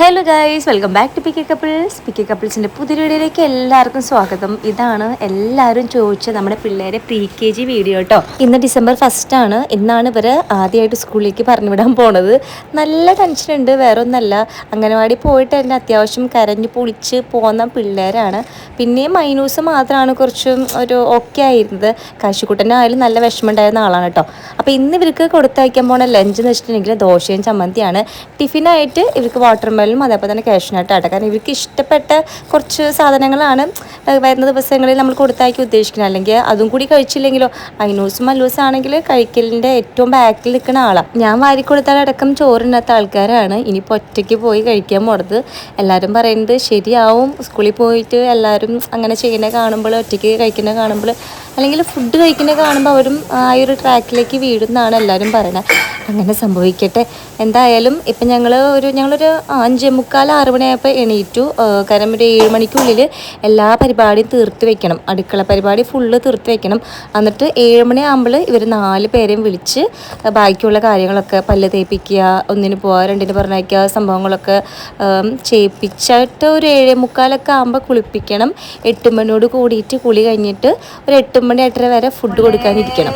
Hello guys welcome back to P K couples P K കപ്പിൾസിന്റെ പുതിയ വീഡിയോയിലേക്ക് എല്ലാവർക്കും സ്വാഗതം. ഇതാണ് എല്ലാവരും ചോദിച്ച നമ്മുടെ പിള്ളേരെ പ്രീ കെ ജി വീഡിയോ കേട്ടോ ഇന്ന് ഡിസംബർ ഫസ്റ്റ് ആണ്. ഇന്നാണ് ഇവർ ആദ്യമായിട്ട് സ്കൂളിലേക്ക് പറഞ്ഞു വിടാൻ പോണത്. നല്ല ടെൻഷൻ ഉണ്ട് വേറെ ഒന്നല്ല അംഗനവാടി പോയിട്ട് തന്നെ അത്യാവശ്യം കരഞ്ഞ് പൊളിച്ച് പോകുന്ന പിള്ളേരാണ്. പിന്നെ മൈനൂസ് മാത്രമാണ് കുറച്ച് ഒരു ഓക്കെ ആയിരുന്നത്. കാശിക്കുട്ടനായാലും നല്ല വിഷമം ഉണ്ടായിരുന്ന ആളാണ് കേട്ടോ അപ്പോൾ ഇന്ന് ഇവർക്ക് കൊടുത്തയക്കാൻ പോണ ലഞ്ച് എന്ന് വെച്ചിട്ടുണ്ടെങ്കിൽ ദോശയും ചമ്മന്തിയാണ്. ടിഫിനായിട്ട് ഇവർക്ക് വാട്ടർ മെലും അതേപോലെ തന്നെ ക്യാഷിനായിട്ട് ആട്ടെ. കാരണം ഇവർക്ക് ഇഷ്ടപ്പെട്ട കുറച്ച് സാധനങ്ങളാണ് വരുന്ന ദിവസങ്ങളിൽ നമ്മൾ കൊടുത്തയക്കാൻ ഉദ്ദേശിക്കുന്നത്. അല്ലെങ്കിൽ അതും കൂടി കഴിച്ചില്ലെങ്കിലോ അയിനൂസും മല്ലൂസും ആണെങ്കിൽ കഴിക്കലിന്റെ ഏറ്റവും ബാക്കിൽ നിൽക്കുന്ന ആളാണ് ഞാൻ വാരി കൊടുത്താലടക്കം ചോറിനകത്ത ആൾക്കാരാണ്. ഇനിയിപ്പോൾ ഒറ്റയ്ക്ക് പോയി കഴിക്കാൻ പോണത്. എല്ലാവരും പറയുന്നത് ശരിയാവും. സ്കൂളിൽ പോയിട്ട് എല്ലാവരും അങ്ങനെ ചെയ്യുന്നത് കാണുമ്പോൾ ഒറ്റയ്ക്ക് കഴിക്കുന്നത് കാണുമ്പോൾ അല്ലെങ്കിൽ ഫുഡ് കഴിക്കുന്നത് കാണുമ്പോൾ അവരും ആ ഒരു ട്രാക്കിലേക്ക് വീഴുന്നതാണ് എല്ലാവരും പറയുന്നത്. അങ്ങനെ സംഭവിക്കട്ടെ. എന്തായാലും ഇപ്പം ഞങ്ങൾ ഒരു ഞങ്ങളൊരു അഞ്ചേ മുക്കാൽ ആറ് മണിയായപ്പോൾ എണീറ്റു. കാരണം ഒരു ഏഴ് മണിക്കുള്ളിൽ എല്ലാ പരിപാടിയും തീർത്ത് വെക്കണം. അടുക്കള പരിപാടി ഫുള്ള് തീർത്ത് വെക്കണം. എന്നിട്ട് ഏഴ് മണിയാകുമ്പോൾ ഇവർ നാല് പേരെയും വിളിച്ച് ബാക്കിയുള്ള കാര്യങ്ങളൊക്കെ പല്ല് തേപ്പിക്കുക ഒന്നിന് പോവുക രണ്ടിന് പറഞ്ഞയക്കുക സംഭവങ്ങളൊക്കെ ചെയ്യിപ്പിച്ചിട്ട് ഒരു ഏഴ് മുക്കാലൊക്കെ ആകുമ്പോൾ കുളിപ്പിക്കണം. എട്ട് മണിയോട് കൂടിയിട്ട് കുളി കഴിഞ്ഞിട്ട് ഒരു എട്ട് മണി എട്ടര വരെ ഫുഡ് കൊടുക്കാനിരിക്കണം.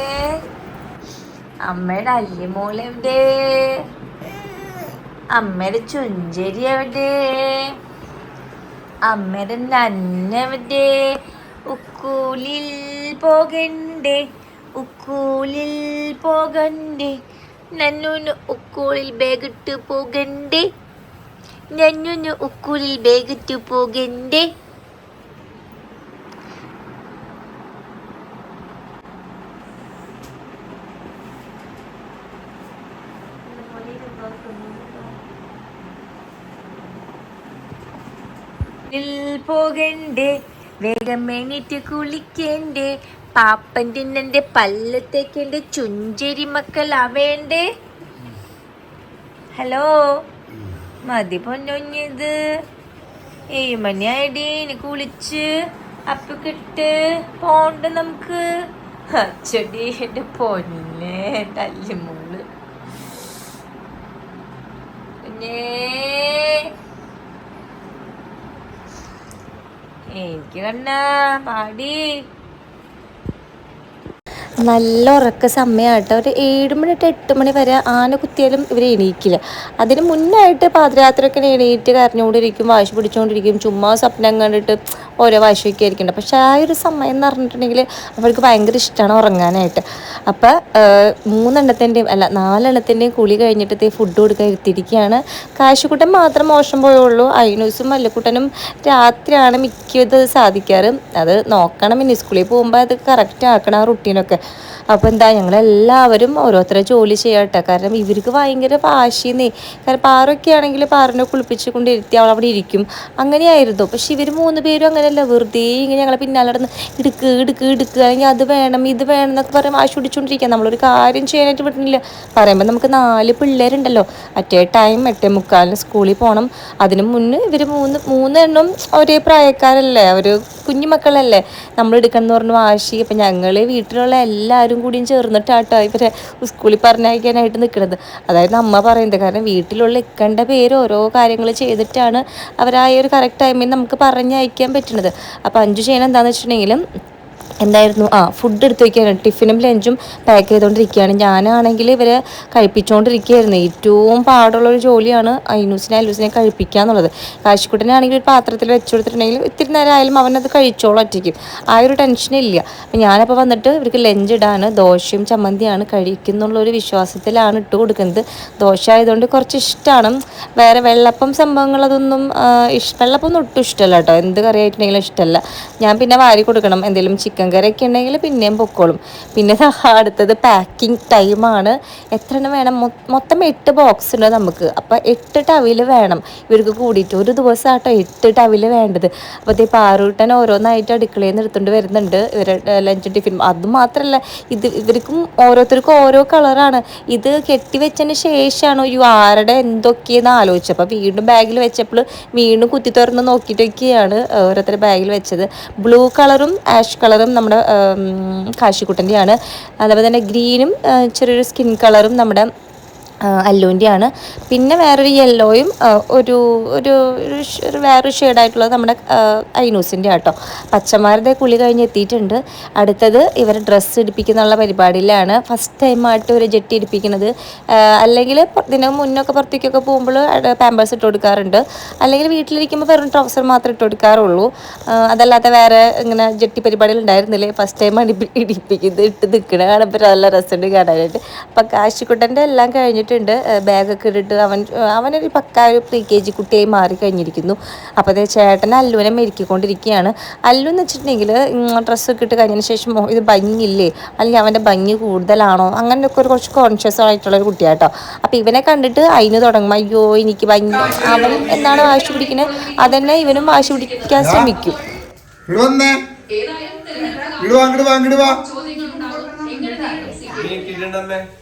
അമ്മയുടെ അല്ലേ എവിടെ അമ്മയുടെ ചുഞ്ചരി എവിടെ? അമ്മയുടെ നന്നെവിടെ ഉക്കൂലിൽ പോകണ്ടേ ഉക്കൂലിൽ പോകണ്ടേ. നന്നുന് ഉക്കൂളിൽ ബാഗിട്ട് പോകണ്ടേ നന്നുന് ഉക്കൂലിൽ ബാഗിട്ട് പോകണ്ടേ. ിൽ പോകണ്ടേ വേഗം എണീറ്റ് കുളിക്കണ്ടേ പാപ്പൻ തിന്നന്റെ പല്ലത്തേക്കെന്റെ ചുഞ്ചരി മക്കളാവേണ്ടേ ഹലോ? മതി പൊന്നൊഞ്ഞത്. ഏഴ് മണിയായിടി എനിക്ക് കുളിച്ച് അപ്പ കിട്ട് പോണ്ട് നമുക്ക്? അച്ചടി എന്റെ പൊന്നെ തല്ലുമോൾ പിന്നെ. എനിക്ക് കണ്ണ പാടി. നല്ല ഉറക്ക സമയമാട്ടോ ഒരു ഏഴ് മണി തൊട്ട് എട്ട് മണി വരെ ആന കുത്തിയാലും ഇവർ എണീക്കില്ല. അതിന് മുന്നായിട്ട് പാതിരാത്രിയൊക്കെ എണീറ്റ് കരഞ്ഞുകൊണ്ടിരിക്കും വാശി പിടിച്ചുകൊണ്ടിരിക്കും ചുമ്മാ സ്വപ്നം കണ്ടിട്ട് ഓരോ വാശിയൊക്കെ ആയിരിക്കുന്നുണ്ട് പക്ഷെ ആ ഒരു സമയം എന്ന് പറഞ്ഞിട്ടുണ്ടെങ്കിൽ അവർക്ക് ഭയങ്കര ഇഷ്ടമാണ് ഉറങ്ങാനായിട്ട്. അപ്പോൾ മൂന്നെണ്ണത്തിന്റെയും അല്ല നാലെണ്ണത്തിന്റെയും കുളി കഴിഞ്ഞിട്ട് ഫുഡ് കൊടുക്കാൻ ഇരുത്തിയിരിക്കുകയാണ് കാശുകുട്ടൻ മാത്രം മോശം പോയുള്ളൂ അയിനൂസും മല്ലക്കുട്ടനും രാത്രിയാണ് മിക്കത് സാധിക്കാറ്. അത് നോക്കണം. ഇനി സ്കൂളിൽ പോകുമ്പോൾ അത് കറക്റ്റ് ആക്കണം ആ റുട്ടീനൊക്കെ അപ്പോൾ എന്താ ഞങ്ങളെല്ലാവരും ഓരോരുത്തരെ ജോലി ചെയ്യട്ടെ. കാരണം ഇവർക്ക് ഭയങ്കര വാശിന്നേ കാരണം പാറൊക്കെ ആണെങ്കിൽ പാറിനെ കുളിപ്പിച്ച് കൊണ്ടിരുത്തി അവൾ അവിടെ ഇരിക്കും. അങ്ങനെയായിരുന്നു. പക്ഷെ ഇവർ മൂന്ന് പേരും അങ്ങനെയല്ല. വെറുതെ ഇങ്ങനെ ഞങ്ങളെ പിന്നാലെ നടന്ന് ഇടുക്ക് ഇടുക്ക് ഇടുക്ക്. അല്ലെങ്കിൽ അത് വേണം ഇത് വേണം എന്നൊക്കെ പറയാൻ വാശി പിടിച്ചുകൊണ്ടിരിക്കുക. നമ്മളൊരു കാര്യം ചെയ്യാനായിട്ട് വിടുന്നില്ല. പറയുമ്പോൾ നമുക്ക് നാല് പിള്ളേരുണ്ടല്ലോ. അറ്റേ ടൈം എട്ടേ മുക്കാലിന് സ്കൂളിൽ പോകണം. അതിന് മുന്നേ ഇവർ മൂന്ന് മൂന്നെണ്ണം ഒരേ പ്രായക്കാരല്ലേ. അവർ കുഞ്ഞുമക്കളല്ലേ. നമ്മൾ എടുക്കണം എന്ന് പറഞ്ഞ് വാശി. അപ്പം ഞങ്ങൾ വീട്ടിലുള്ള എല്ലാവരും കൂടിയും ചേർന്നിട്ടാട്ടോ ഇവരെ സ്കൂളിൽ പറഞ്ഞയക്കാനായിട്ട് നിൽക്കുന്നത്. അതായത് അമ്മ പറയുന്നത് കാരണം വീട്ടിലുള്ള ഇക്കണ്ട പേര് ഓരോ കാര്യങ്ങൾ ചെയ്തിട്ടാണ് അവരായ ഒരു കറക്റ്റ് ടൈമിൽ നമുക്ക് പറഞ്ഞയക്കാൻ പറ്റുന്നത്. അപ്പോൾ അഞ്ചു ചെയ്യണം എന്താണെന്ന് വെച്ചിട്ടുണ്ടെങ്കിലും എന്തായിരുന്നു? ആ ഫുഡ് എടുത്ത് വയ്ക്കുകയാണ് ടിഫിനും ലഞ്ചും പാക്ക് ചെയ്തുകൊണ്ടിരിക്കുകയാണ്. ഞാനാണെങ്കിൽ ഇവരെ കഴിപ്പിച്ചുകൊണ്ടിരിക്കുകയായിരുന്നു. ഏറ്റവും പാടുള്ള ഒരു ജോലിയാണ് ഐനൂസിനെ അലൂസിനെ കഴിപ്പിക്കുക എന്നുള്ളത് കാശിക്കുട്ടനാണെങ്കിൽ ഒരു പാത്രത്തിൽ വെച്ച് കൊടുത്തിട്ടുണ്ടെങ്കിൽ ഇത്തിരി നേരം ആയാലും അവനത് കഴിച്ചോളും ഒറ്റയ്ക്കും. ആ ഒരു ടെൻഷനില്ല അപ്പം ഞാനപ്പോൾ വന്നിട്ട് ഇവർക്ക് ലഞ്ച് ഇടാണ്. ദോശയും ചമ്മന്തിയാണ് കഴിക്കുന്നുള്ള ഒരു വിശ്വാസത്തിലാണ് ഇട്ട് കൊടുക്കുന്നത്. ദോശ ആയതുകൊണ്ട് കുറച്ച് ഇഷ്ടമാണ് വേറെ വെള്ളപ്പം സംഭവങ്ങളതൊന്നും ഇഷ്ട വെള്ളപ്പം ഒന്നും ഒട്ടും ഇഷ്ടമല്ല കേട്ടോ. എന്ത് കറി ആയിട്ടുണ്ടെങ്കിലും ഇഷ്ടമല്ല. ഞാൻ പിന്നെ വാരി കൊടുക്കണം. എന്തെങ്കിലും ചിക്കൻ ചിക്കൻ കറിയൊക്കെ ഉണ്ടെങ്കിൽ പിന്നെയും പൊക്കോളും. പിന്നെ അടുത്തത് പാക്കിംഗ് ടൈമാണ് എത്ര എണ്ണം വേണം? മൊത്തം എട്ട് ബോക്സ് ഉണ്ട് നമുക്ക്. അപ്പോൾ എട്ട് ടവിൽ വേണം. ഇവർക്ക് കൂടിയിട്ട് ഒരു ദിവസം ആട്ടോ എട്ട് ടവിൽ വേണ്ടത്. അപ്പോൾ ഈ പാറൂട്ടൻ ഓരോന്നായിട്ട് അടുക്കളയിൽ നിന്ന് എടുത്തുകൊണ്ട് വരുന്നുണ്ട്. ഇവരുടെ ലഞ്ച് ടിഫിൻ അത് മാത്രമല്ല ഇത് ഇവർക്കും ഓരോരുത്തർക്കും ഓരോ കളറാണ് ഇത് കെട്ടിവെച്ചതിന് ശേഷമാണ് ഈ ആരുടെ എന്തൊക്കെയെന്ന് ആലോചിച്ചത്. അപ്പോൾ വീണ്ടും ബാഗിൽ വെച്ചപ്പോൾ വീണ്ടും കുത്തി തുറന്ന് നോക്കിയിട്ടൊക്കെയാണ് ഓരോരുത്തർ ബാഗിൽ വെച്ചത്. ബ്ലൂ കളറും ആഷ് കളറും നമ്മുടെ ഉം, കാശിക്കുട്ടന്റെയാണ്. അതുപോലെ തന്നെ ഗ്രീനും ചെറിയൊരു സ്കിൻ കളറും നമ്മുടെ അല്ലുവിന്റെയാണ് പിന്നെ വേറൊരു യെല്ലോയും ഒരു ഒരു ഒരു വേറൊരു ഷെയ്ഡായിട്ടുള്ളത് നമ്മുടെ ഐനൂസിന്റെ ആട്ടോ. പച്ചമാരുടെ കുളി കഴിഞ്ഞ് എത്തിയിട്ടുണ്ട്. അടുത്തത് ഇവർ ഡ്രസ്സ് ഇടിപ്പിക്കുന്നുള്ള പരിപാടിയിലാണ്. ഫസ്റ്റ് ടൈമായിട്ട് ഒരു ജെട്ടി ഇടിപ്പിക്കുന്നത്. അല്ലെങ്കിൽ ഇതിന് മുന്നൊക്കെ പുറത്തേക്കൊക്കെ പോകുമ്പോൾ പാമ്പേഴ്സ് ഇട്ട് കൊടുക്കാറുണ്ട്. അല്ലെങ്കിൽ വീട്ടിലിരിക്കുമ്പോൾ വെറും ട്രൗസർ മാത്രമേ ഇട്ട് കൊടുക്കാറുള്ളൂ. അതല്ലാത്ത അതല്ലാതെ വേറെ ഇങ്ങനെ ജെട്ടി പരിപാടികൾ ഉണ്ടായിരുന്നില്ലേ? ഫസ്റ്റ് ടൈമാണ് ഇടിപ്പി ഇടിപ്പിക്കുന്നത്. ഇട്ട് നിൽക്കുന്നത് കാണുമ്പോൾ നല്ല രസമുണ്ട് കാണാനായിട്ട്. അപ്പം കാശിക്കുട്ടന്റെ എല്ലാം കഴിഞ്ഞിട്ടുണ്ട് ബാഗൊക്കെ ഇട്ടിട്ട് അവൻ അവനൊരു പക്ക ഒരു പ്രീ കെ ജി കുട്ടിയായി മാറി കഴിഞ്ഞിരിക്കുന്നു. അപ്പോൾ അതേ ചേട്ടൻ അല്ലുവിനെ മെരുക്കിക്കൊണ്ടിരിക്കുകയാണ്. അല്ലു എന്ന് വെച്ചിട്ടുണ്ടെങ്കിൽ ഡ്രസ്സൊക്കെ ഇട്ട് കഴിഞ്ഞതിന് ശേഷം "ഓ, ഇത് ഭംഗിയില്ലേ? അല്ലെങ്കിൽ അവന്റെ ഭംഗി കൂടുതലാണോ? അങ്ങനെയൊക്കെ ഒരു കുറച്ച് കോൺഷ്യസ് ആയിട്ടുള്ള ഒരു കുട്ടിയാട്ടോ. അപ്പോൾ ഇവനെ കണ്ടിട്ട് അതിന് തുടങ്ങും. അയ്യോ എനിക്ക് ഭംഗി അവൻ എന്താണ് വാശി പിടിക്കുന്നത് അതന്നെ ഇവനും വാശി പിടിക്കാൻ ശ്രമിക്കും. ഇങ്ങട് നീ ഇങ്ങട്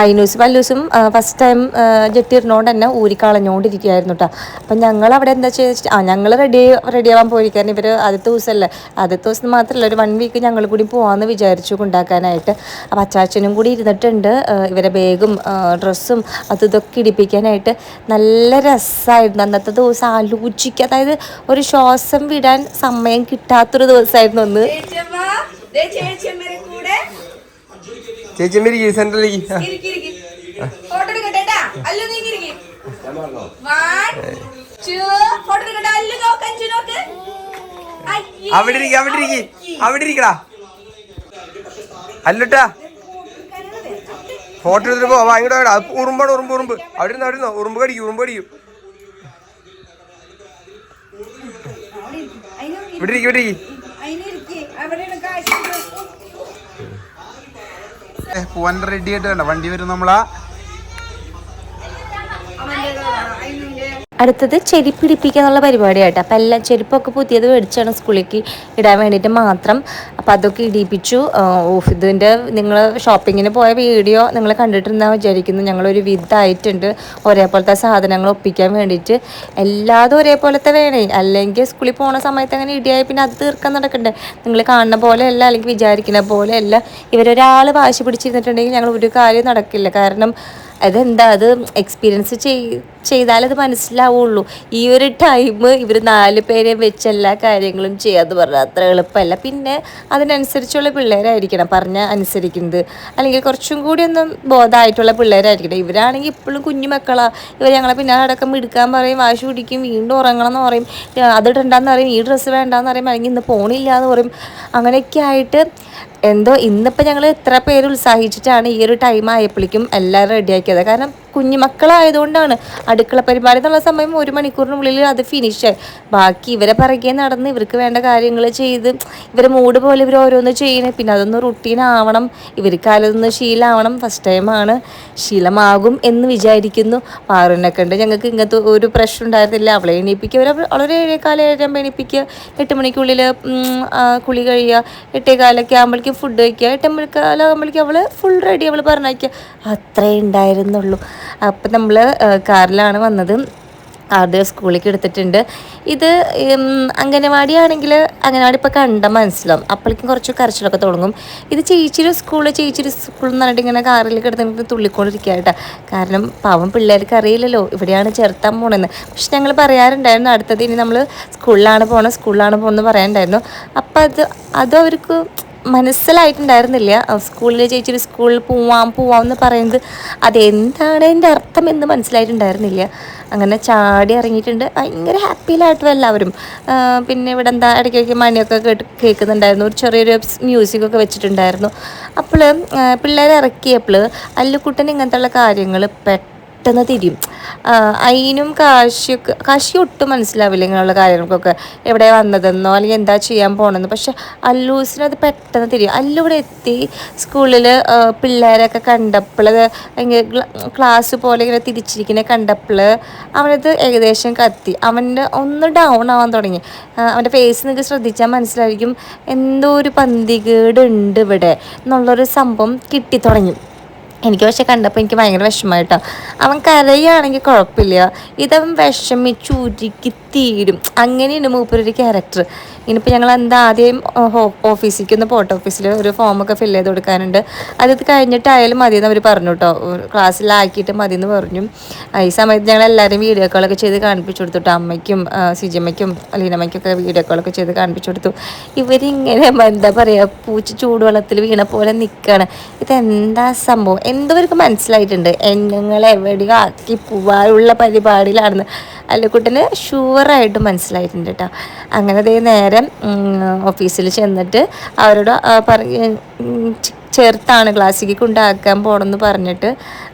ഐനൂസും പല്ലൂസും ഫസ്റ്റ് ടൈം ജെട്ടി ഇരുന്നോണ്ട് തന്നെ ഊരിക്കളഞ്ഞുകൊണ്ടിരിക്കുകയായിരുന്നു കേട്ടോ അപ്പം ഞങ്ങൾ അവിടെ എന്താ ചെയ്യുക ആ ഞങ്ങൾ റെഡി റെഡി ആവാൻ പോയിരിക്കാൻ ഇവർ ആദ്യത്തെ ദിവസമല്ലേ ആദ്യത്തെ ദിവസം മാത്രമല്ല ഒരു വൺ വീക്ക് ഞങ്ങൾ കൂടി പോകാമെന്ന് വിചാരിച്ചു കൊണ്ടാക്കാനായിട്ട്. അപ്പം അച്ചാച്ചനും കൂടി ഇരുന്നിട്ടുണ്ട്. ഇവരെ ബാഗും ഡ്രസ്സും അത് ഇതൊക്കെ ഇടിപ്പിക്കാനായിട്ട്. നല്ല രസമായിരുന്നു അന്നത്തെ ദിവസം ആലോചിക്കുക അതായത് ഒരു ശ്വാസം വിടാൻ സമയം കിട്ടാത്തൊരു ദിവസമായിരുന്നു ഒന്ന് കൂടെ ചേച്ചി ഇരിക്കും. സെന്ററിലേക്ക്. അവിടെ ഇരിക്കും അവിടെ ഇരിക്കും. അവിടെ ഇരിക്കടാ. അല്ലുട്ടാ ഫോട്ടോ എടുത്തിട്ട് പോവാ ഇങ്ങോട്ട് വേടാ ഉറുമ്പാണ് ഉറുമ്പ് ഉറുമ്പ്. അവിടെ ഇരുന്നോ അവിടെ ഇരുന്നോ. ഉറുമ്പ് കടിക്കും ഉറുമ്പ് കടിക്കും. ഇവിടെ ഇരിക്കും ഇവിടെ ഇരിക്കും. പോവാൻ റെഡി ആയിട്ട് വേണ്ട വണ്ടി വരും നമ്മളാ അടുത്തത് ചെരുപ്പ് ഇടിപ്പിക്കുക എന്നുള്ള പരിപാടിയായിട്ട്. അപ്പം എല്ലാം ചെരുപ്പൊക്കെ പുതിയത് മേടിച്ചാണ് സ്കൂളിലേക്ക് ഇടാൻ വേണ്ടിയിട്ട് മാത്രം. അപ്പം അതൊക്കെ ഇടിപ്പിച്ചു. ഓഫ് ഇതിന്റെ നിങ്ങൾ ഷോപ്പിങ്ങിന് പോയ വീഡിയോ നിങ്ങൾ കണ്ടിട്ടുണ്ടെന്ന് വിചാരിക്കുന്നു. ഞങ്ങളൊരു വിധായിട്ടുണ്ട്. ഒരേപോലത്തെ സാധനങ്ങൾ ഒപ്പിക്കാൻ വേണ്ടിയിട്ട്. എല്ലാതും ഒരേപോലത്തെ വേണേ. അല്ലെങ്കിൽ സ്കൂളിൽ പോണ സമയത്ത് അങ്ങനെ ഇടിയായി പിന്നെ അത് തീർക്കാൻ നടക്കണ്ടേ? നിങ്ങൾ കാണുന്ന പോലെ അല്ല അല്ലെങ്കിൽ വിചാരിക്കുന്ന പോലെ അല്ല. ഇവരൊരാൾ വാശി പിടിച്ചിരുന്നിട്ടുണ്ടെങ്കിൽ ഞങ്ങൾ ഒരു കാര്യം നടക്കില്ല. കാരണം അതെന്താ? അത് എക്സ്പീരിയൻസ് ചെയ് ചെയ്താലത് മനസ്സിലാവുള്ളൂ. ഈ ഒരു ടൈം ഇവർ നാല് പേരെ വെച്ച് എല്ലാ കാര്യങ്ങളും ചെയ്യാന്ന് പറഞ്ഞാൽ അത്ര എളുപ്പമല്ല. പിന്നെ അതിനനുസരിച്ചുള്ള പിള്ളേരായിരിക്കണം പറഞ്ഞ അനുസരിക്കുന്നത്. അല്ലെങ്കിൽ കുറച്ചും കൂടി ഒന്നും ബോധമായിട്ടുള്ള പിള്ളേരായിരിക്കണം. ഇവരാണെങ്കിൽ ഇപ്പോഴും കുഞ്ഞു മക്കളാണ് ഇവർ ഞങ്ങളെ പിന്നെ അടക്കം എടുക്കാൻ പറയും വാശി പിടിക്കും വീണ്ടും ഉറങ്ങണം എന്ന് പറയും. അത് ഇടണ്ടെന്ന് പറയും ഈ ഡ്രസ്സ് വേണ്ടാന്ന് പറയും അല്ലെങ്കിൽ ഇന്ന് പോണില്ല എന്ന് പറയും. അങ്ങനെയൊക്കെ ആയിട്ട് എന്തോ ഇന്നിപ്പോൾ ഞങ്ങൾ ഇത്ര പേര് ഉത്സാഹിച്ചിട്ടാണ് ഈ ഒരു ടൈം ആയപ്പോഴേക്കും എല്ലാവരും റെഡിയാക്കിയത് കാരണം കുഞ്ഞുമക്കളായതുകൊണ്ടാണ് അടുക്കള പരിപാടി എന്നുള്ള സമയം ഒരു മണിക്കൂറിനുള്ളിൽ അത് ഫിനിഷായി ബാക്കി ഇവരെ പിറകെ നടന്ന് ഇവർക്ക് വേണ്ട കാര്യങ്ങൾ ചെയ്ത് ഇവരെ മൂഡ് പോലെ ഇവർ ഓരോന്ന് ചെയ്യണേ. പിന്നെ അതൊന്ന് റുട്ടീൻ ആവണം. ഇവർക്ക് അതൊന്ന് ശീലമാവണം ഫസ്റ്റ് ടൈമാണ് ശീലമാകും എന്ന് വിചാരിക്കുന്നു. പാറുവിനെ കണ്ട് ഞങ്ങൾക്ക് ഇങ്ങനത്തെ ഒരു പ്രശ്നം ഉണ്ടായിരുന്നില്ല. അവളെ എണീപ്പിക്കുക. അവരെ വളരെ ഏഴേക്കാലം ഏഴാം എണീപ്പിക്കുക. എട്ട് മണിക്കുള്ളിൽ കുളി കഴിയുക. എട്ടേകാലൊക്കെ ആകുമ്പോഴേക്കും ഫുഡ് കഴിക്കുക. എട്ട് മണിക്കാലാകുമ്പോഴേക്കും അവൾ ഫുൾ റെഡി അവൾ പറഞ്ഞയക്കുക. അത്രേ ഉണ്ടായിരുന്നുള്ളൂ. അപ്പം നമ്മൾ കാറിലാണ് വന്നത്. ആദ്യം സ്കൂളിലേക്ക് എടുത്തിട്ടുണ്ട്. ഇത് അംഗനവാടി ആണെങ്കിൽ അംഗനവാടി ഇപ്പോൾ കണ്ട മനസ്സിലാവും. അപ്പോഴേക്കും കുറച്ച് കരച്ചിലൊക്കെ തുടങ്ങും. ഇത് ചേച്ചിയുടെ സ്കൂൾ ചേച്ചിയുടെ സ്കൂൾ എന്ന് പറഞ്ഞിട്ട് ഇങ്ങനെ കാറിൽ കിടന്നിട്ട് തുള്ളിക്കൊണ്ടിരിക്കുക കാരണം പാവം പിള്ളേർക്ക് അറിയില്ലല്ലോ ഇവിടെയാണ് ചേർത്താൻ പോണെന്ന്. പക്ഷെ ഞങ്ങൾ പറയാറുണ്ടായിരുന്നു അടുത്തത് ഇനി നമ്മൾ സ്കൂളിലാണ് പോകണം സ്കൂളിലാണ് പോകണമെന്ന് പറയാനുണ്ടായിരുന്നു. അപ്പം അത് അത് അവർക്ക് മനസ്സിലായിട്ടുണ്ടായിരുന്നില്ല. സ്കൂളിൽ ചേച്ചി സ്കൂളിൽ പോവാം പോവാം എന്ന് പറയുന്നത് അതെന്താണ് എന്റെ അർത്ഥം എന്ന് മനസ്സിലായിട്ടുണ്ടായിരുന്നില്ല. അങ്ങനെ ചാടി ഇറങ്ങിയിട്ടുണ്ട്. ഭയങ്കര ഹാപ്പിയിലായിട്ടും എല്ലാവരും. പിന്നെ ഇവിടെ എന്താ ഇടയ്ക്കൊക്കെ മണിയൊക്കെ കേട്ട് കേൾക്കുന്നുണ്ടായിരുന്നു. ഒരു ചെറിയൊരു മ്യൂസിക്കൊക്കെ വെച്ചിട്ടുണ്ടായിരുന്നു. അപ്പോൾ പിള്ളേരെ ഇറക്കിയപ്പോൾ അല്ലുക്കുട്ടൻ ഇങ്ങനത്തെയുള്ള കാര്യങ്ങൾ പെട്ടെന്ന് തിരിയും. അതിനും കാശിയൊക്കെ കാശി ഒട്ടും മനസ്സിലാവില്ല ഇങ്ങനെയുള്ള കാര്യങ്ങൾക്കൊക്കെ എവിടെ വന്നതെന്നോ അല്ലെങ്കിൽ എന്താ ചെയ്യാൻ പോകണമെന്നോ പക്ഷെ അല്ലൂസിന് അത് പെട്ടെന്ന് തിരിയും. അല്ലു ഇവിടെ എത്തി സ്കൂളിൽ പിള്ളേരൊക്കെ കണ്ടപ്പോൾ ക്ലാസ് പോലെ ഇങ്ങനെ തിരിച്ചിരിക്കുന്നത് കണ്ടപ്പോൾ അവനത് ഏകദേശം കത്തി. അവന്റെ ഒന്ന് ഡൗൺ ആവാൻ തുടങ്ങി. അവന്റെ ഫേസ് നിങ്ങൾക്ക് ശ്രദ്ധിച്ചാൽ മനസ്സിലായിരിക്കും എന്തോ ഒരു പന്തികേടുണ്ട് ഇവിടെ എന്നുള്ളൊരു സംഭവം കിട്ടി തുടങ്ങി. എനിക്ക് പക്ഷെ കണ്ടപ്പോൾ എനിക്ക് ഭയങ്കര വിഷമമായിട്ടോ അവൻ കരയുകയാണെങ്കിൽ കുഴപ്പമില്ല. ഇതവൻ വിഷമിച്ചു ഉരുക്കി തീരും. അങ്ങനെയാണ് മൂപ്പരൊരു ക്യാരക്ടർ ഇനിയിപ്പോൾ ഞങ്ങൾ എന്താ ആദ്യം ഓഫീസിലേക്ക് ഒന്ന് പോട്ട്. ഓഫീസിൽ ഒരു ഫോമൊക്കെ ഫില്ല് ചെയ്ത് കൊടുക്കാനുണ്ട്. അത് കഴിഞ്ഞിട്ടായാലും മതി എന്ന് അവർ പറഞ്ഞു കേട്ടോ ക്ലാസ്സിലാക്കിയിട്ട് മതി എന്ന് പറഞ്ഞു ഈ സമയത്ത് ഞങ്ങൾ എല്ലാവരും വീഡിയോ കോളൊക്കെ ചെയ്ത് കാണിപ്പിച്ചു കൊടുത്തു കേട്ടോ അമ്മയ്ക്കും സിജിയമ്മയ്ക്കും ലീനമ്മയ്ക്കൊക്കെ വീഡിയോ കോളൊക്കെ ചെയ്ത് കാണിപ്പിച്ചു കൊടുത്തു. ഇവരിങ്ങനെ എന്താ പറയുക പൂച്ച ചൂടുവെള്ളത്തിൽ വീണ പോലെ നിൽക്കുകയാണ് ഇതെന്താ സംഭവം? എന്തോ ഇവർക്ക് മനസ്സിലായിട്ടുണ്ട്. ഞങ്ങൾ എവിടെയോ ആക്കി പോവാനുള്ള പരിപാടിയിലാണെന്ന്. അല്ലുക്കുട്ടന് ഷുവറായിട്ട് മനസ്സിലായിട്ടുണ്ട് കേട്ടോ അങ്ങനെ അതേ നേരെ ഓഫീസിൽ ചെന്നിട്ട് അവരോട് ചേർത്താണ് ക്ലാസ്സിലേക്ക് കൊണ്ടാക്കാൻ പോകണമെന്ന് പറഞ്ഞിട്ട്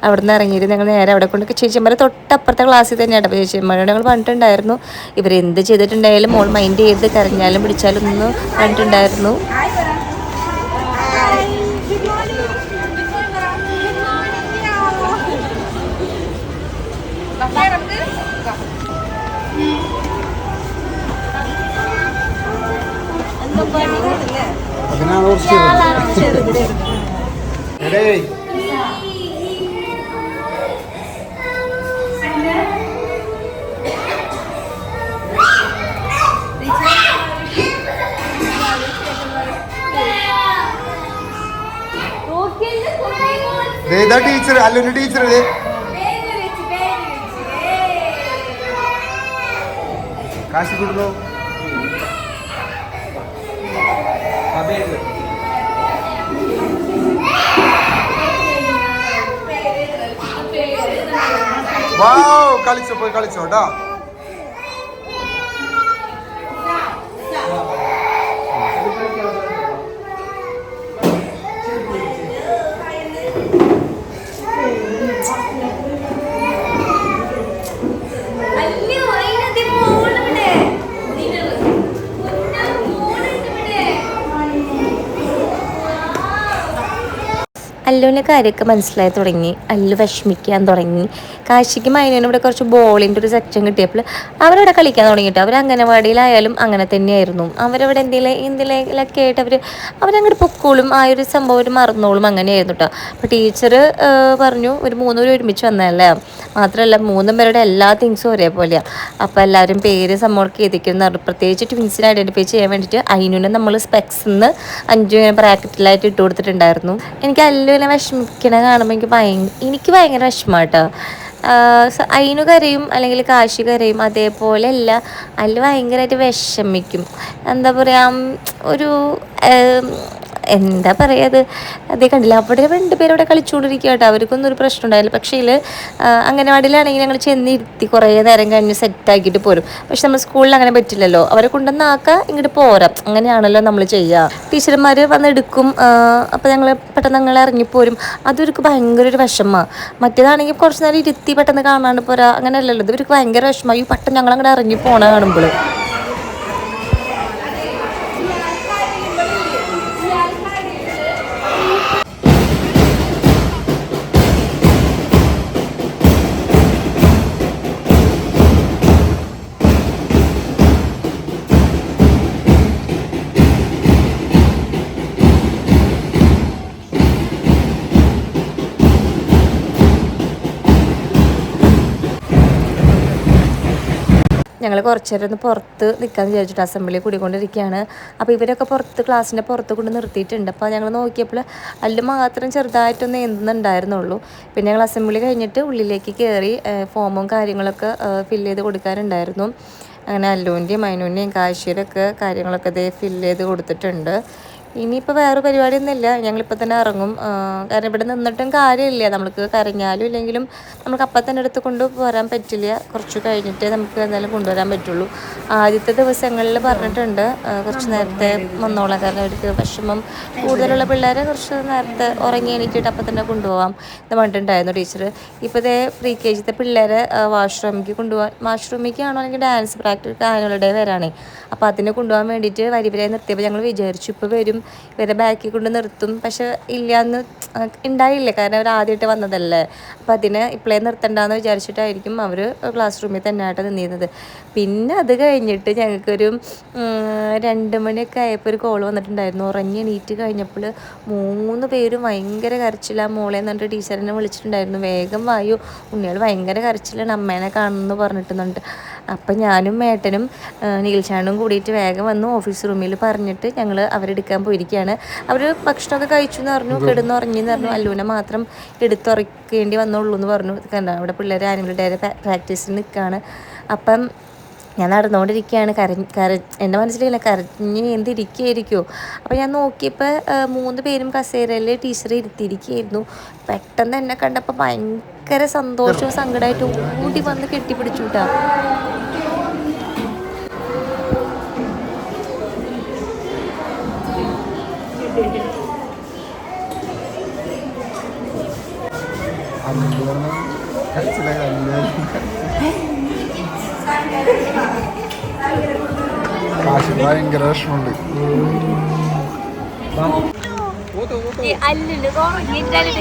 അവിടെ നിന്ന് ഇറങ്ങിയിട്ട് ഞങ്ങൾ നേരെ അവിടെ കൊണ്ട് ചേച്ചിമാരെ തൊട്ടപ്പുറത്തെ ക്ലാസ്സിൽ തന്നെയാണ്. അപ്പോൾ ചേച്ചിമാരോട് ഞങ്ങൾ പറഞ്ഞിട്ടുണ്ടായിരുന്നു ഇവരെന്ത് ചെയ്തിട്ടുണ്ടായാലും മോൾ മൈൻഡ് ചെയ്ത് കരഞ്ഞാലും പിടിച്ചാലും ഒന്ന് പറഞ്ഞിട്ടുണ്ടായിരുന്നു. അതിനാണ് കുറച്ച് എടേ. ഇതാ ടീച്ചർ അല്ലുന്റെ ടീച്ചർ കാശി കൊടുക്കോ വാവ് കളിച്ചോ പോയി കളിച്ചോ കേട്ടോ. അല്ലുവിന്റെ കാര്യമൊക്കെ മനസ്സിലായി തുടങ്ങി. അല്ലു വിഷമിക്കാൻ തുടങ്ങി. കാശിക്ക് അതിനും ഇവിടെ കുറച്ച് ബോളിന്റെ ഒരു സെക്ഷൻ കിട്ടിയപ്പോൾ അവരവിടെ കളിക്കാൻ തുടങ്ങിയിട്ട് അവർ അംഗനവാടിയിലായാലും അങ്ങനെ തന്നെയായിരുന്നു. അവരവിടെ എന്തെങ്കിലും എന്തെങ്കിലുമൊക്കെ ആയിട്ട് അവർ അവരങ്ങോട്ട് പൊക്കോളും. ആ ഒരു സംഭവം ഒരു മറന്നോളും അങ്ങനെയായിരുന്നു കേട്ടോ അപ്പോൾ ടീച്ചർ പറഞ്ഞു ഒരു മൂന്നുപേരും ഒരുമിച്ച് വന്നതല്ലേ? മാത്രമല്ല മൂന്നും പേരുടെ എല്ലാ തിങ്സും ഒരേപോലെയാണ് അപ്പോൾ എല്ലാവരും പേര് സമ്മോൾക്ക് എഴുതിക്കുന്നു പ്രത്യേകിച്ച് ട്വിൻസിനെ ഐഡന്റിഫൈ ചെയ്യാൻ വേണ്ടിയിട്ട് അതിനുനെ നമ്മൾ സ്പെക്സ് നിന്ന് അഞ്ചു ബ്രാക്കറ്റിലായിട്ട് ഇട്ട് കൊടുത്തിട്ടുണ്ടായിരുന്നു. എനിക്ക് അല്ലുവിനെ വിഷമിക്കണ കാണുമ്പോൾ എനിക്ക് ഭയങ്കര എനിക്ക് ഭയങ്കര വിഷമാട്ടോ. അയിനു കരയും അല്ലെങ്കിൽ കാശി കരയും അതേപോലെ അല്ല അല്ല ഭയങ്കരമായിട്ട് വിഷമിക്കും. എന്താ പറയുക ഒരു എന്താ പറയുക അത്? കണ്ടില്ല? അവിടെ രണ്ടുപേരും അവിടെ കളിച്ചുകൊണ്ടിരിക്കുക കേട്ടോ. അവർക്കൊന്നും ഒരു പ്രശ്നം ഉണ്ടായില്ല. പക്ഷേ അംഗനവാടിയിലാണെങ്കിൽ ഞങ്ങൾ ചെന്നിരുത്തി കുറേ നേരം കഴിഞ്ഞ് സെറ്റാക്കിയിട്ട് പോരും. പക്ഷെ നമ്മൾ സ്കൂളിൽ അങ്ങനെ പറ്റില്ലല്ലോ. അവരെ കൊണ്ടുവന്നാക്കുക ഇങ്ങോട്ട് പോരാം. അങ്ങനെയാണല്ലോ നമ്മൾ ചെയ്യുക ടീച്ചർമാർ വന്നെടുക്കും അപ്പോൾ ഞങ്ങൾ പെട്ടെന്ന് ഞങ്ങൾ ഇറങ്ങിപ്പോരും അതൊരു ഭയങ്കര ഒരു വിഷമമാണ് മറ്റേതാണെങ്കിൽ കുറച്ച് നേരം ഇരുത്തി പെട്ടെന്ന് കാണാണ്ട് പോരാ. അങ്ങനെയല്ലല്ലോ. ഇത് ഇവർക്ക് ഭയങ്കര വിഷമമായി പെട്ടെന്ന് ഞങ്ങൾ അങ്ങോട്ട് ഇറങ്ങി പോണ കാണുമ്പോൾ ഞങ്ങൾ കുറച്ചു നേരം ഒന്ന് പുറത്ത് നിൽക്കാമെന്ന് വിചാരിച്ചിട്ട് അസംബ്ലി കൂടിക്കൊണ്ടിരിക്കുകയാണ്. അപ്പോൾ ഇവരൊക്കെ പുറത്ത് ക്ലാസ്സിന്റെ പുറത്ത് കൊണ്ട് നിർത്തിയിട്ടുണ്ട്. അപ്പോൾ ഞങ്ങൾ നോക്കിയപ്പോൾ അല്ല മാത്രം ചെറുതായിട്ടൊന്ന് എന്തുന്നുണ്ടായിരുന്നുള്ളൂ പിന്നെ ഞങ്ങൾ അസംബ്ലി കഴിഞ്ഞിട്ട് ഉള്ളിലേക്ക് കയറി ഫോമും കാര്യങ്ങളൊക്കെ ഫില്ല് ചെയ്ത് കൊടുക്കാനുണ്ടായിരുന്നു അങ്ങനെ അല്ലുവിന്റെയും മൈനുവിന്റെയും കാശിയുടെയൊക്കെ കാര്യങ്ങളൊക്കെ ഇതേ ഫില്ല് ചെയ്ത് കൊടുത്തിട്ടുണ്ട്. ഇനിയിപ്പോൾ വേറെ പരിപാടിയൊന്നുമില്ല. ഞങ്ങളിപ്പോൾ തന്നെ ഇറങ്ങും. കാരണം ഇവിടെ നിന്നിട്ടും കാര്യമില്ല. നമുക്ക് കരഞ്ഞാലും ഇല്ലെങ്കിലും നമുക്ക് അപ്പം തന്നെ എടുത്ത് കൊണ്ട് പോരാൻ പറ്റില്ല. കുറച്ച് കഴിഞ്ഞിട്ടേ നമുക്ക് എന്തായാലും കൊണ്ടുവരാൻ പറ്റുള്ളൂ. ആദ്യത്തെ ദിവസങ്ങളിൽ പറഞ്ഞിട്ടുണ്ട്. കുറച്ച് നേരത്തെ വന്നോളാം. കാരണം അവർക്ക് വിഷമം കൂടുതലുള്ള പിള്ളേരെ കുറച്ച് നേരത്തെ ഉറങ്ങി എണീറ്റിട്ട് അപ്പം തന്നെ കൊണ്ടുപോകാം എന്ന് പറഞ്ഞിട്ടുണ്ടായിരുന്നു ടീച്ചർ ഇപ്പോൾ ഇതേ പ്രീ കെ ജിത്തെ പിള്ളേരെ വാഷ്റൂമിലേക്ക് കൊണ്ടുപോകാൻ വാഷ്റൂമിലേക്ക് ആണോ അല്ലെങ്കിൽ ഡാൻസ് പ്രാക്ടീസ് ആനുവൽ ഡേ വരാണേ അപ്പോൾ അതിനെ കൊണ്ടുപോകാൻ വേണ്ടിയിട്ട് വരിവരെ നിർത്തിയപ്പോൾ ഞങ്ങൾ വിചാരിച്ചു ഇപ്പോൾ വരും. ഇവരെ ബാക്കിൽ കൊണ്ട് നിർത്തും. പക്ഷെ ഇല്ലയെന്ന് ഉണ്ടായില്ല. കാരണം അവർ ആദ്യമായിട്ട് വന്നതല്ലേ. അപ്പോൾ അതിനെ ഇപ്പോഴേ നിർത്തണ്ടെന്ന് വിചാരിച്ചിട്ടായിരിക്കും അവർ ക്ലാസ് റൂമിൽ തന്നെ ആയിട്ട് നിന്നിരുന്നത്. പിന്നെ അത് കഴിഞ്ഞിട്ട് ഞങ്ങൾക്കൊരു രണ്ട് മണിയൊക്കെ ആയപ്പോൾ ഒരു കോൾ വന്നിട്ടുണ്ടായിരുന്നു. ഉറങ്ങി എണീറ്റ് കഴിഞ്ഞപ്പോൾ മൂന്ന് പേരും ഭയങ്കര കരച്ചിലാണ് മോളെ എന്ന് പറഞ്ഞിട്ട് ടീച്ചറിനെ വിളിച്ചിട്ടുണ്ടായിരുന്നു. വേഗം വായു. ഉണ്ണികൾ ഭയങ്കര കരച്ചിലാണ്. അമ്മേനെ കാണുമെന്ന് പറഞ്ഞിട്ടുന്നുണ്ട് അപ്പം ഞാനും മേട്ടനും നീൽച്ചാണ്ടും കൂടിയിട്ട് വേഗം വന്നു ഓഫീസ് റൂമിൽ പറഞ്ഞിട്ട് ഞങ്ങൾ അവരെടുക്കാൻ പോയിരിക്കുകയാണ്. അവർ ഭക്ഷണമൊക്കെ കഴിച്ചു എന്ന് പറഞ്ഞു കിടന്നുറങ്ങി എന്ന് പറഞ്ഞു. അല്ലൂനെ മാത്രം എടുത്തുറക്കേണ്ടി വന്നുള്ളൂ എന്ന് പറഞ്ഞു. കണ്ട അവിടെ പിള്ളേർ ആനുവൽ ഡേയുടെ പ്രാക്ടീസിന് നിൽക്കുകയാണ് അപ്പം ഞാൻ നടന്നുകൊണ്ടിരിക്കുകയാണ്. കര കര എന്റെ മനസ്സിലില്ല കരഞ്ഞ് എന്തിരിക്കുകയായിരിക്കുമോ അപ്പോൾ ഞാൻ നോക്കിയപ്പോൾ മൂന്ന് പേരും കസേരയിൽ ടീച്ചർ ഇരുത്തിയിരിക്കുകയായിരുന്നു. പെട്ടെന്ന് എന്നെ കണ്ടപ്പോൾ ഭയങ്കര സന്തോഷവും സങ്കടമായിട്ട് ഓടി വന്ന് കെട്ടിപ്പിടിച്ചു കേട്ടോ ഭയങ്കര വിഷമമുണ്ട്.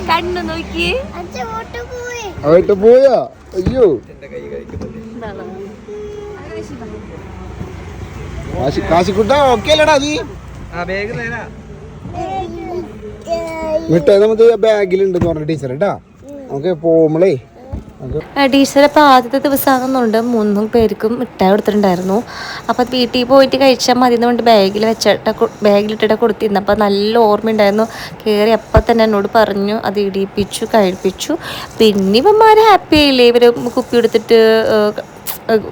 കണ്ണു നോക്കി. പോയാ. അയ്യോ. കാശി കാശിക്കുട്ട ഓക്കെ അല്ലടാ നീ. വിട്ടേ നമുക്ക് ബാഗിലുണ്ടെന്ന് പറഞ്ഞ ടീച്ചർ കേട്ടാ നമുക്ക് പോകുമ്പളേ ടീച്ചർ അപ്പോൾ ആദ്യത്തെ ദിവസമാകുന്നുണ്ട് മൂന്നും പേർക്കും മിഠായി കൊടുത്തിട്ടുണ്ടായിരുന്നു. അപ്പോൾ അത് വീട്ടിൽ പോയിട്ട് കഴിച്ചാൽ മതി എന്നുകൊണ്ട് ബാഗിൽ വെച്ചിട്ട് ബാഗിലിട്ടിട്ട് കൊടുത്തിരുന്നു. അപ്പോൾ നല്ല ഓർമ്മയുണ്ടായിരുന്നു. കയറി അപ്പം തന്നെ എന്നോട് പറഞ്ഞു അത് ഇടിയിപ്പിച്ചു കഴിപ്പിച്ചു. പിന്നെ ഇവന്മാർ ഹാപ്പി ആയില്ലേ? ഇവർ കുപ്പി എടുത്തിട്ട്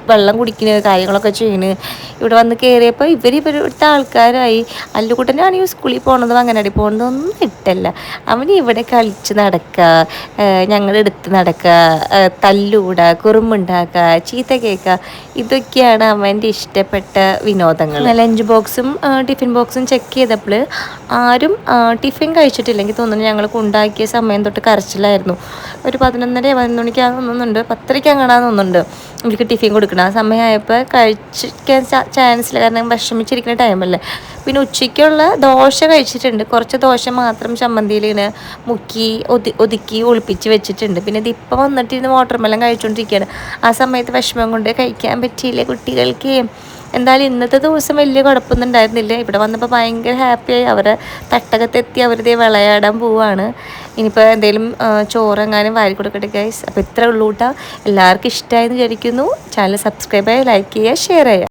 വെള്ളം കുടിക്കുന്ന കാര്യങ്ങളൊക്കെ ചെയ്യുന്നത് ഇവിടെ വന്ന് കയറിയപ്പോൾ ഇവർ ഇവരുടെ ആൾക്കാരായി. അല്ലുകുട്ടനാണെങ്കിൽ സ്കൂളിൽ അങ്ങനെ അങ്ങനടി ഒന്നും ഇട്ടല്ല അവൻ ഇവിടെ കളിച്ച് നടക്കുക ഞങ്ങളുടെ അടുത്ത് നടക്കുക തല്ലൂടുക കുറുമ്പുണ്ടാക്കുക ചീത്ത കേൾക്കുക ഇതൊക്കെയാണ് അവന്റെ ഇഷ്ടപ്പെട്ട വിനോദങ്ങൾ. ലഞ്ച് ബോക്സും ടിഫിൻ ബോക്സും ചെക്ക് ചെയ്തപ്പോൾ ആരും ടിഫിൻ കഴിച്ചിട്ടില്ലെങ്കിൽ തോന്നുന്നു ഞങ്ങൾക്ക് ഉണ്ടാക്കിയ സമയം തൊട്ട് കരച്ചിലായിരുന്നു. ഒരു പതിനൊന്നര പതിനൊന്ന് മണിക്കാണെന്ന് തോന്നുന്നുണ്ട് പത്തരയ്ക്ക് അങ്ങനെ തോന്നുന്നുണ്ട്. എനിക്ക് ടിഫിൻ കൊടുക്കണം. ആ സമയമായപ്പോൾ കഴിച്ചിരിക്കാൻ ചാൻസ് ഇല്ല. കാരണം വിഷമിച്ചിരിക്കുന്ന ടൈമല്ലേ പിന്നെ ഉച്ചയ്ക്കുള്ള ദോശ കഴിച്ചിട്ടുണ്ട്. കുറച്ച് ദോശ മാത്രം ചമ്മന്തിയിൽ ഇങ്ങനെ മുക്കി ഒതി ഒതുക്കി ഒളിപ്പിച്ച് വെച്ചിട്ടുണ്ട്. പിന്നെ ഇതിപ്പം വന്നിട്ട് ഇരുന്ന് വാട്ടർമെലൻ കഴിച്ചുകൊണ്ടിരിക്കുകയാണ് ആ സമയത്ത് വിഷമം കൊണ്ട് കഴിക്കാൻ പറ്റിയില്ലേ കുട്ടികൾക്ക്. എന്തായാലും ഇന്നത്തെ ദിവസം വലിയ കുഴപ്പമൊന്നും ഉണ്ടായിരുന്നില്ല ഇവിടെ വന്നപ്പോൾ ഭയങ്കര ഹാപ്പിയായി അവരെ തട്ടകത്തെത്തി അവരുടെ വിളയാടാൻ പോവാണ് ഇനിയിപ്പോൾ എന്തെങ്കിലും ചോറെങ്ങാനും വാരി കൊടുക്കട്ടെ ഗൈസ് അപ്പോൾ ഇത്ര ഉള്ളൂട്ടാ എല്ലാവർക്കും എല്ലാവർക്കും ഇഷ്ടമായെന്ന് വിചാരിക്കുന്നു. ചാനൽ സബ്സ്ക്രൈബ് ചെയ്യുക ലൈക്ക് ചെയ്യുക ഷെയർ ചെയ്യുക.